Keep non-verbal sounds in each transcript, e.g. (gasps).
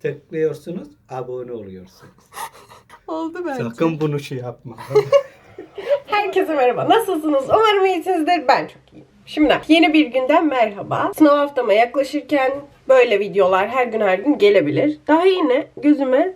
tıklıyorsunuz, abone oluyorsunuz. (laughs) Oldu bence. Sakın bunu şey yapma. (laughs) Herkese merhaba. Nasılsınız? Umarım iyisinizdir. Ben çok iyiyim. Şimdi yeni bir günden merhaba. Sınav haftama yaklaşırken böyle videolar her gün her gün gelebilir. Daha yine gözüme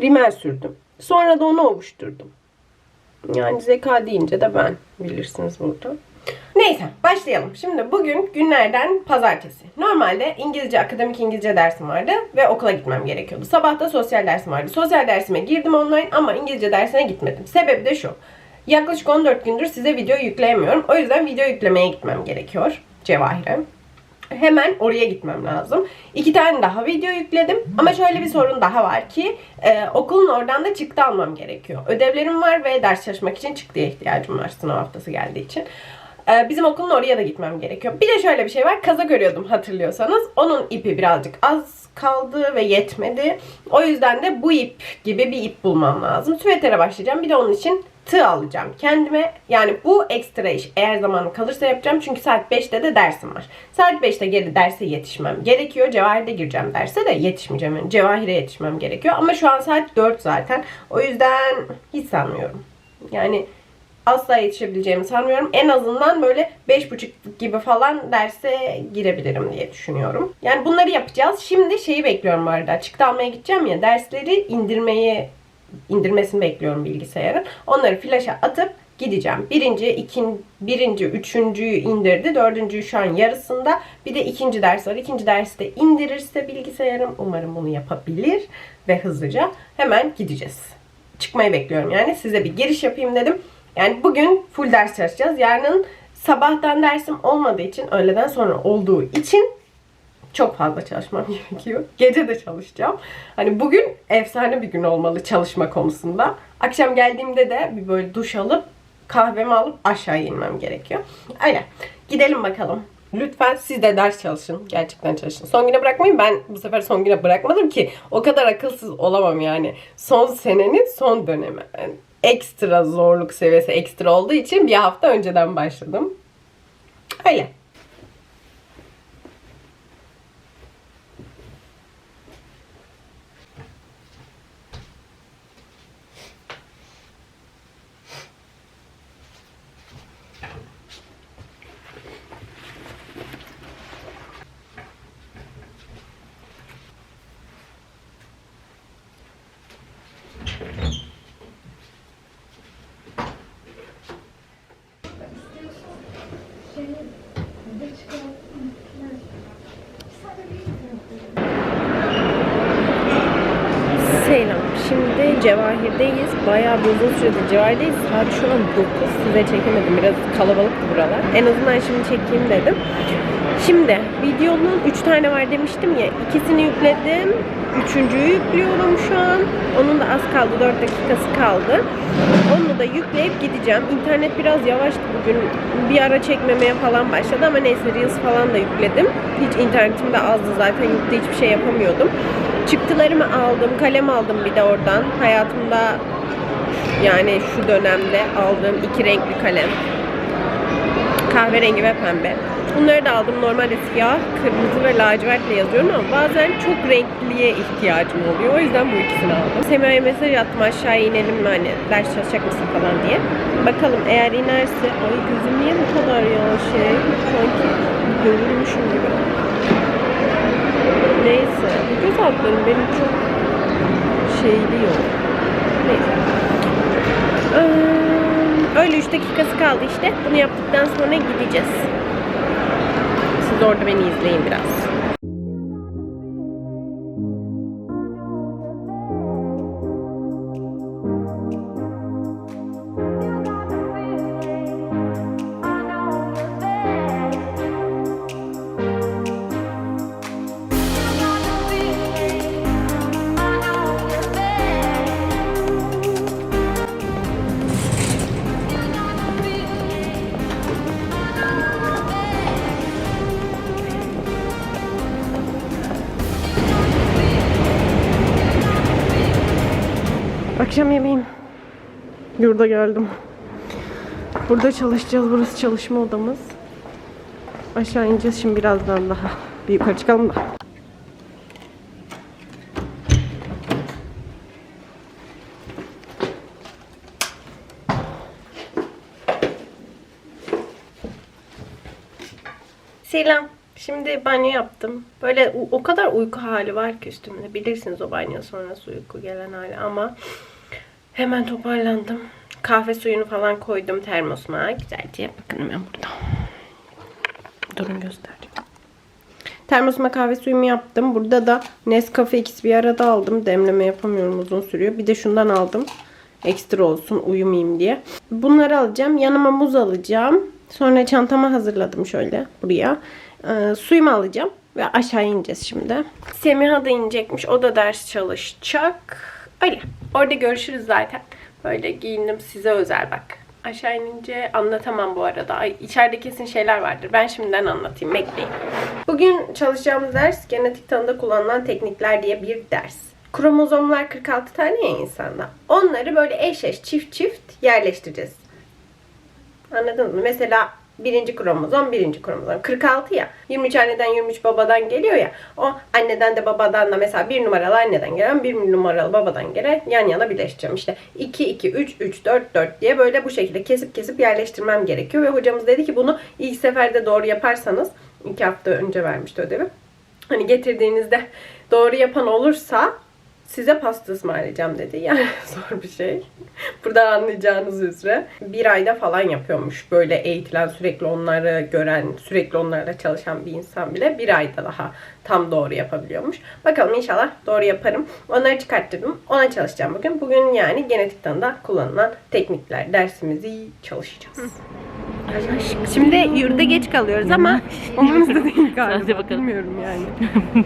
rimel sürdüm. Sonra da onu ovuşturdum. Yani zeka deyince de ben bilirsiniz burada. Neyse başlayalım. Şimdi bugün günlerden pazartesi. Normalde İngilizce, akademik İngilizce dersim vardı ve okula gitmem gerekiyordu. Sabah da sosyal dersim vardı. Sosyal dersime girdim online ama İngilizce dersine gitmedim. Sebebi de şu. Yaklaşık 14 gündür size video yükleyemiyorum. O yüzden video yüklemeye gitmem gerekiyor. Cevahir'e. Hemen oraya gitmem lazım. İki tane daha video yükledim. Ama şöyle bir sorun daha var ki e, okulun oradan da çıktı almam gerekiyor. Ödevlerim var ve ders çalışmak için çıktıya ihtiyacım var sınav haftası geldiği için. E, bizim okulun oraya da gitmem gerekiyor. Bir de şöyle bir şey var. Kaza görüyordum hatırlıyorsanız. Onun ipi birazcık az kaldı ve yetmedi. O yüzden de bu ip gibi bir ip bulmam lazım. Süvetere başlayacağım. Bir de onun için tığ alacağım kendime. Yani bu ekstra iş eğer zamanım kalırsa yapacağım. Çünkü saat 5'te de dersim var. Saat 5'te geri derse yetişmem gerekiyor. Cevahir'de gireceğim derse de yetişmeyeceğim. Yani Cevahir'e yetişmem gerekiyor. Ama şu an saat 4 zaten. O yüzden hiç sanmıyorum. Yani asla yetişebileceğimi sanmıyorum. En azından böyle 5.30 gibi falan derse girebilirim diye düşünüyorum. Yani bunları yapacağız. Şimdi şeyi bekliyorum bu arada. Çıktı almaya gideceğim ya. Dersleri indirmeyi indirmesini bekliyorum bilgisayarın. Onları flaşa atıp gideceğim. Birinci, ikin, birinci, üçüncüyü indirdi. Dördüncüyü şu an yarısında. Bir de ikinci ders var. İkinci dersi de indirirse bilgisayarım. Umarım bunu yapabilir. Ve hızlıca hemen gideceğiz. Çıkmayı bekliyorum yani. Size bir giriş yapayım dedim. Yani bugün full ders çalışacağız. Yarın sabahtan dersim olmadığı için, öğleden sonra olduğu için çok fazla çalışmam (laughs) gerekiyor. Gece de çalışacağım. Hani bugün efsane bir gün olmalı çalışma konusunda. Akşam geldiğimde de bir böyle duş alıp kahvemi alıp aşağı inmem gerekiyor. Öyle. Gidelim bakalım. Lütfen siz de ders çalışın. Gerçekten çalışın. Son güne bırakmayın. Ben bu sefer son güne bırakmadım ki. O kadar akılsız olamam yani. Son senenin son dönemi. Yani ekstra zorluk seviyesi ekstra olduğu için bir hafta önceden başladım. Öyle. Selam. Şimdi Cevahir'deyiz. Bayağı bir uzun süredir Cevahir'deyiz. Saat şu an 9. Size çekemedim. Biraz kalabalıktı buralar. En azından şimdi çekeyim dedim. Şimdi videonun 3 tane var demiştim ya. ikisini yükledim. Üçüncüyü yüklüyorum şu an. Onun da az kaldı. 4 dakikası kaldı. Onu da yükleyip gideceğim. İnternet biraz yavaştı bugün. Bir ara çekmemeye falan başladı ama neyse Reels falan da yükledim. Hiç internetim de azdı zaten. Yurtta hiçbir şey yapamıyordum. Çıktılarımı aldım. Kalem aldım bir de oradan. Hayatımda yani şu dönemde aldığım iki renkli kalem. Kahverengi ve pembe. Bunları da aldım. Normalde siyah, kırmızı ve lacivertle yazıyorum ama bazen çok renkliye ihtiyacım oluyor. O yüzden bu ikisini aldım. Semiha'ya mesaj attım aşağıya inelim mi hani ders çalışacak mısın falan diye. Bakalım eğer inerse... Ay gözüm niye bu kadar ya şey? Sanki görülmüşüm gibi. Neyse. Göz altlarım benim çok şeyli yok. Neyse. Ee, Öyle 3 dakikası kaldı işte. Bunu yaptıktan sonra gideceğiz. Siz orada beni izleyin biraz. da geldim. Burada çalışacağız. Burası çalışma odamız. Aşağı ineceğiz şimdi birazdan daha. Bir yukarı çıkalım da. Selam. Şimdi banyo yaptım. Böyle o kadar uyku hali var ki üstümde. Bilirsiniz o banyo sonrası uyku gelen hali ama hemen toparlandım. Kahve suyunu falan koydum termosuma. Güzelce bakın hemen burada. Durun göstereceğim. Termosuma kahve suyumu yaptım. Burada da Nescafe ikisi bir arada aldım. Demleme yapamıyorum uzun sürüyor. Bir de şundan aldım. Ekstra olsun uyumayayım diye. Bunları alacağım. Yanıma muz alacağım. Sonra çantama hazırladım şöyle buraya. Ee, suyumu alacağım. Ve aşağı ineceğiz şimdi. Semiha da inecekmiş. O da ders çalışacak. Öyle. Orada görüşürüz zaten. Böyle giyindim size özel bak. Aşağı inince anlatamam bu arada. Ay, içeride kesin şeyler vardır. Ben şimdiden anlatayım. Bekleyin. Bugün çalışacağımız ders genetik tanıda kullanılan teknikler diye bir ders. Kromozomlar 46 tane ya insanda. Onları böyle eş eş çift çift yerleştireceğiz. Anladınız mı? Mesela birinci kromozom, birinci kromozom. 46 ya. 23 anneden 23 babadan geliyor ya. O anneden de babadan da mesela bir numaralı anneden gelen bir numaralı babadan gelen yan yana birleştireceğim. İşte 2, 2, 3, 3, 4, 4 diye böyle bu şekilde kesip kesip yerleştirmem gerekiyor. Ve hocamız dedi ki bunu ilk seferde doğru yaparsanız iki hafta önce vermişti ödevi. Hani getirdiğinizde doğru yapan olursa size pasta ısmarlayacağım dedi. (laughs) Yani zor bir şey. Buradan anlayacağınız üzere. Bir ayda falan yapıyormuş. Böyle eğitilen, sürekli onları gören, sürekli onlarla çalışan bir insan bile bir ayda daha tam doğru yapabiliyormuş. Bakalım inşallah doğru yaparım. Onları çıkarttırdım. Ona çalışacağım bugün. Bugün yani genetik tanıda kullanılan teknikler dersimizi çalışacağız. Şimdi yurda geç kalıyoruz ama umurumuzda değil galiba. Hadi bakalım. Bilmiyorum yani.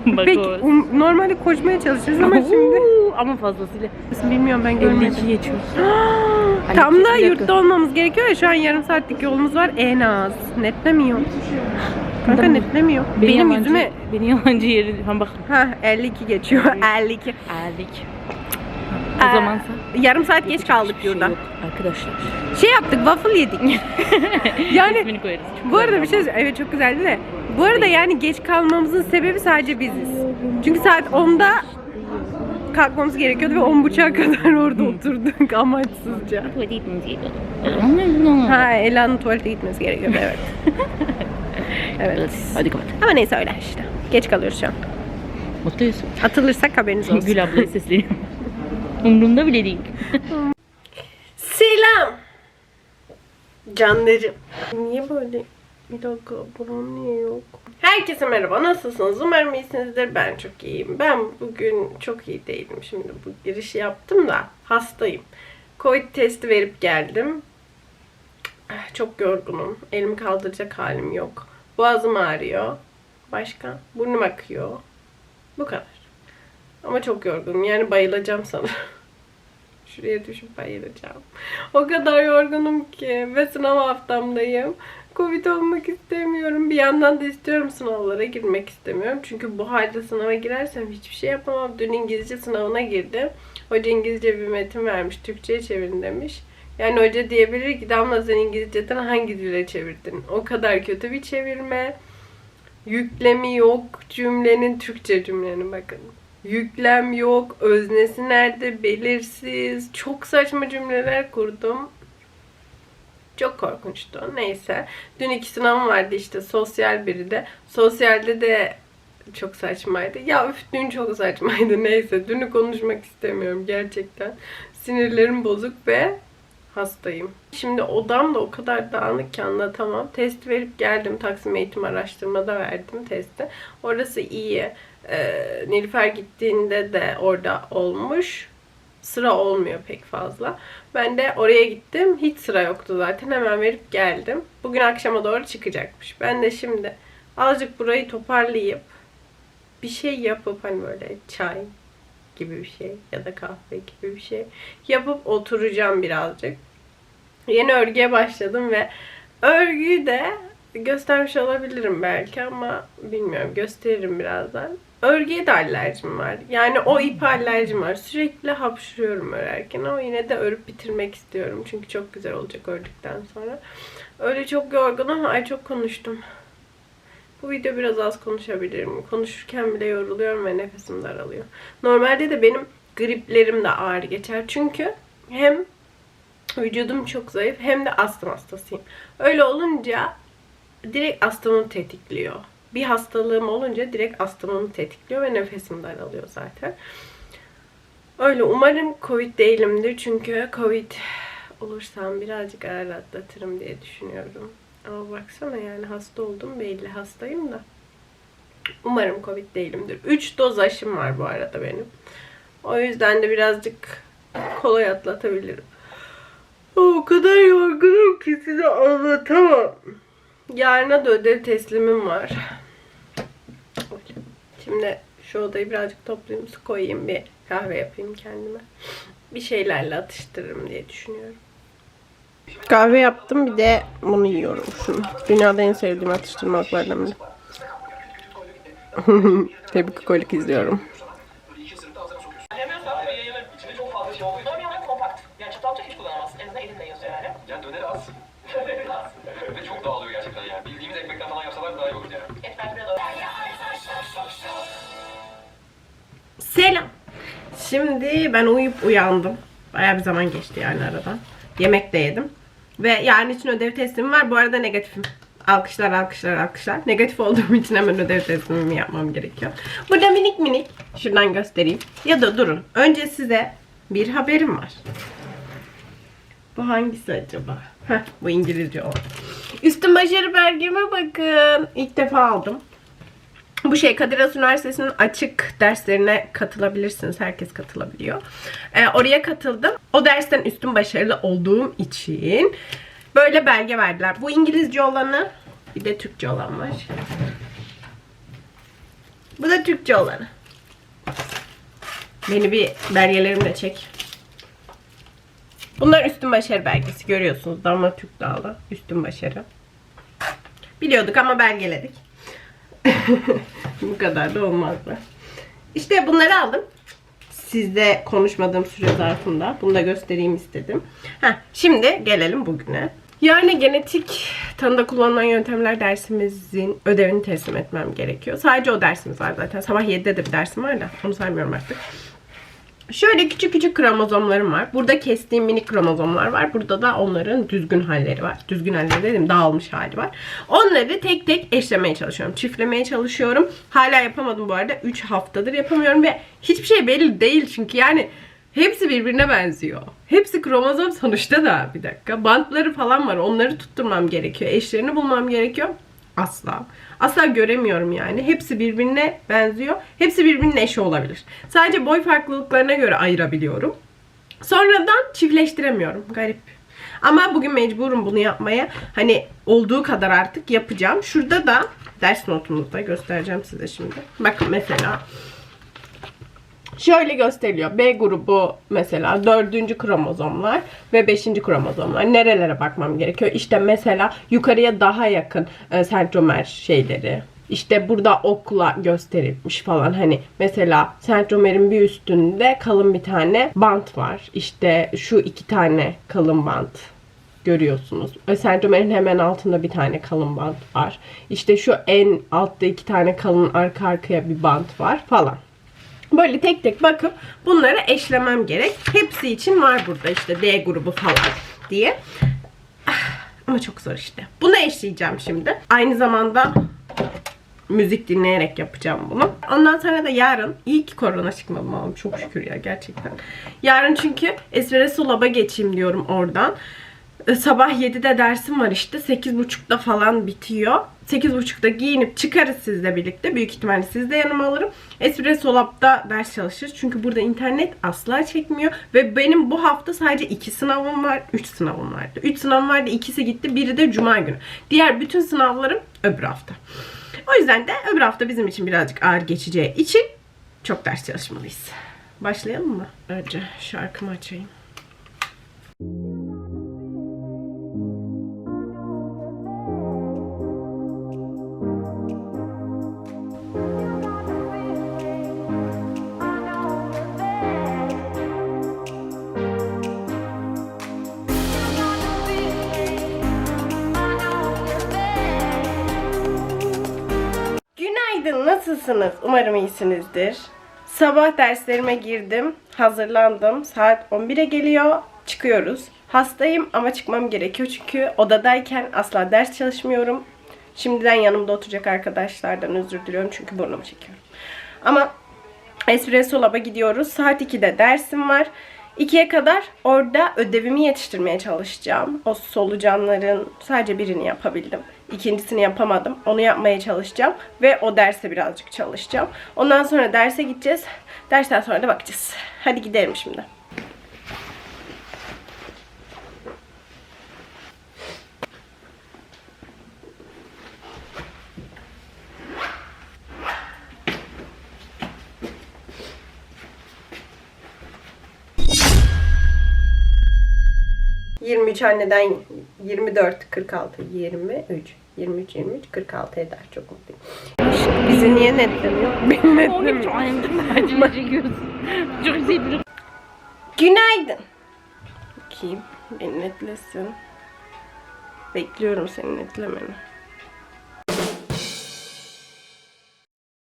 (laughs) Bak Peki o. um- normalde koşmaya çalışırız ama şimdi Uuu, ama fazlasıyla. bilmiyorum ben görmedim. 52 geçiyor. (gasps) Tam iki- da dakika. yurtta olmamız gerekiyor ya şu an yarım saatlik yolumuz var en az. Netlemiyor. Kanka Tamam. netlemiyor. Beni Benim yalancı, yüzüme Beni yalancı yeri. Ha bak. ha 52 geçiyor. 52. Erdik. Ee, O zaman sen. Yarım saat geç kaldık Hiçbir şey yurda. yok Arkadaşlar. Şey yaptık waffle yedik. (laughs) yani İsmini koyarız. Bu arada bir şey ama. evet çok güzeldi de. Bu arada yani geç kalmamızın sebebi sadece biziz. Çünkü saat 10'da kalkmamız gerekiyordu ve 10.30'a kadar orada oturduk (laughs) amaçsızca. Tuvalete gitmemiz gerekiyordu. Ha Ela'nın tuvalete gitmesi gerekiyordu (laughs) evet. evet. Hadi kapat. Ama neyse öyle işte. Geç kalıyoruz şu an. Mutluyuz. Atılırsak haberiniz olsun. Gül ablaya sesleniyorum. Umrumda bile değil. Selam. Canlarım. Niye böyle? Bir dakika buram niye yok? Herkese merhaba. Nasılsınız? Umarım iyisinizdir. Ben çok iyiyim. Ben bugün çok iyi değilim. Şimdi bu girişi yaptım da hastayım. Covid testi verip geldim. Ah, Çok yorgunum. Elimi kaldıracak halim yok. Boğazım ağrıyor. Başka? Burnum akıyor. Bu kadar. Ama çok yorgunum. Yani bayılacağım sanırım. (laughs) Şuraya düşüp bayılacağım. O kadar yorgunum ki ve sınav haftamdayım. Covid olmak istemiyorum. Bir yandan da istiyorum sınavlara girmek istemiyorum. Çünkü bu halde sınava girersem hiçbir şey yapamam. Dün İngilizce sınavına girdim. Hoca İngilizce bir metin vermiş. Türkçe'ye çevirin demiş. Yani hoca diyebilir ki Damla sen İngilizceden hangi dile çevirdin? O kadar kötü bir çevirme. Yüklemi yok cümlenin Türkçe cümlenin bakın. Yüklem yok, öznesi nerede belirsiz. Çok saçma cümleler kurdum. Çok korkunçtu. Neyse. Dün iki sınavım vardı işte. Sosyal biri de. Sosyalde de çok saçmaydı. Ya üf dün çok saçmaydı. (laughs) Neyse. Dünü konuşmak istemiyorum gerçekten. Sinirlerim bozuk ve hastayım. Şimdi odam da o kadar dağınık ki anlatamam. Test verip geldim. Taksim Eğitim Araştırma'da verdim testi. Orası iyi. Ee, Nilüfer gittiğinde de orada olmuş. Sıra olmuyor pek fazla. Ben de oraya gittim. Hiç sıra yoktu zaten. Hemen verip geldim. Bugün akşama doğru çıkacakmış. Ben de şimdi azıcık burayı toparlayıp bir şey yapıp hani böyle çay gibi bir şey ya da kahve gibi bir şey yapıp oturacağım birazcık. Yeni örgüye başladım ve örgüyü de göstermiş olabilirim belki ama bilmiyorum gösteririm birazdan. Örgüye de alerjim var. Yani o ip alerjim var. Sürekli hapşırıyorum örerken ama yine de örüp bitirmek istiyorum. Çünkü çok güzel olacak ördükten sonra. Öyle çok yorgunum. Ay çok konuştum. Bu video biraz az konuşabilirim. Konuşurken bile yoruluyorum ve nefesim daralıyor. Normalde de benim griplerim de ağır geçer. Çünkü hem vücudum çok zayıf hem de astım hastasıyım. Öyle olunca direkt astımımı tetikliyor. Bir hastalığım olunca direkt astımımı tetikliyor ve nefesim daralıyor zaten. Öyle umarım Covid değilimdir çünkü Covid olursam birazcık ağır atlatırım diye düşünüyorum. Ama baksana yani hasta oldum belli hastayım da. Umarım Covid değilimdir. 3 doz aşım var bu arada benim. O yüzden de birazcık kolay atlatabilirim. O kadar yorgunum ki size anlatamam. Yarına da ödev teslimim var. Şimdi şu odayı birazcık toplayayım, su koyayım, bir kahve yapayım kendime. Bir şeylerle atıştırırım diye düşünüyorum. Kahve yaptım bir de bunu yiyorum şunu. Dünyada en sevdiğim atıştırmalıklardan biri. (laughs) Tebrik kolik izliyorum. Selam. Şimdi ben uyuyup uyandım. Bayağı bir zaman geçti yani aradan. Yemek de yedim. Ve yarın için ödev teslimim var. Bu arada negatifim. Alkışlar alkışlar alkışlar. Negatif olduğum için hemen ödev teslimimi yapmam gerekiyor. Burada minik minik. Şuradan göstereyim. Ya da durun. Önce size bir haberim var. Bu hangisi acaba? Heh, bu İngilizce olan. Üstün başarı belgeme bakın. İlk defa aldım. Bu şey Kadir Has Üniversitesi'nin açık derslerine katılabilirsiniz. Herkes katılabiliyor. Ee, oraya katıldım. O dersten üstün başarılı olduğum için böyle belge verdiler. Bu İngilizce olanı bir de Türkçe olan var. Bu da Türkçe olanı. Beni bir belgelerimle çek. Bunlar üstün başarı belgesi görüyorsunuz. Damla Türk Dağlı üstün başarı. Biliyorduk ama belgeledik. (laughs) Bu kadar da olmazdı. İşte bunları aldım. Sizde konuşmadığım süre zarfında. Bunu da göstereyim istedim. Heh, şimdi gelelim bugüne. Yani genetik tanıda kullanılan yöntemler dersimizin ödevini teslim etmem gerekiyor. Sadece o dersimiz var zaten. Sabah 7'de de bir dersim var da onu saymıyorum artık. Şöyle küçük küçük kromozomlarım var. Burada kestiğim minik kromozomlar var. Burada da onların düzgün halleri var. Düzgün halleri dedim dağılmış hali var. Onları tek tek eşlemeye çalışıyorum. Çiftlemeye çalışıyorum. Hala yapamadım bu arada. 3 haftadır yapamıyorum ve hiçbir şey belli değil çünkü yani hepsi birbirine benziyor. Hepsi kromozom sonuçta da bir dakika. Bantları falan var. Onları tutturmam gerekiyor. Eşlerini bulmam gerekiyor. Asla. Asla göremiyorum yani. Hepsi birbirine benziyor. Hepsi birbirinin eşi olabilir. Sadece boy farklılıklarına göre ayırabiliyorum. Sonradan çiftleştiremiyorum. Garip. Ama bugün mecburum bunu yapmaya. Hani olduğu kadar artık yapacağım. Şurada da ders notumuzda göstereceğim size şimdi. Bakın mesela Şöyle gösteriliyor. B grubu mesela dördüncü kromozomlar ve beşinci kromozomlar. Nerelere bakmam gerekiyor? İşte mesela yukarıya daha yakın e, sentromer şeyleri. İşte burada okla gösterilmiş falan hani mesela sentromerin bir üstünde kalın bir tane bant var. İşte şu iki tane kalın bant görüyorsunuz. Sentromerin hemen altında bir tane kalın bant var. İşte şu en altta iki tane kalın arka arkaya bir bant var falan. Böyle tek tek bakıp bunları eşlemem gerek. Hepsi için var burada işte D grubu falan diye. Ah, Ama çok zor işte. Bunu eşleyeceğim şimdi. Aynı zamanda müzik dinleyerek yapacağım bunu. Ondan sonra da yarın iyi ki korona çıkmadım oğlum. Çok şükür ya gerçekten. Yarın çünkü Espresso Lab'a geçeyim diyorum oradan. E, Sabah 7'de dersim var işte. 8.30'da falan bitiyor. 8.30'da giyinip çıkarız sizle birlikte. Büyük ihtimalle siz de yanıma alırım. Espresso Lab'da ders çalışırız. Çünkü burada internet asla çekmiyor. Ve benim bu hafta sadece 2 sınavım var. 3 sınavım vardı. 3 sınavım vardı. ikisi gitti. Biri de cuma günü. Diğer bütün sınavlarım öbür hafta. O yüzden de öbür hafta bizim için birazcık ağır geçeceği için çok ders çalışmalıyız. Başlayalım mı? Önce şarkımı açayım. Günaydın, nasılsınız? Umarım iyisinizdir. Sabah derslerime girdim, hazırlandım. Saat 11'e geliyor, çıkıyoruz. Hastayım ama çıkmam gerekiyor çünkü odadayken asla ders çalışmıyorum. Şimdiden yanımda oturacak arkadaşlardan özür diliyorum çünkü burnumu çekiyorum. Ama Espresso Lab'a gidiyoruz. Saat 2'de dersim var. 2'ye kadar orada ödevimi yetiştirmeye çalışacağım. O solucanların sadece birini yapabildim. İkincisini yapamadım. Onu yapmaya çalışacağım. Ve o derse birazcık çalışacağım. Ondan sonra derse gideceğiz. Dersten sonra da bakacağız. Hadi gidelim şimdi. ...23 anneden 24, 46, 23, 23, 23, 46 eder. Çok mutluyum. Bizi niye netlemiyor? Beni netlemiyor. Çok güzel bir Günaydın. Bakayım. Beni netlesin. Bekliyorum senin netlemeni.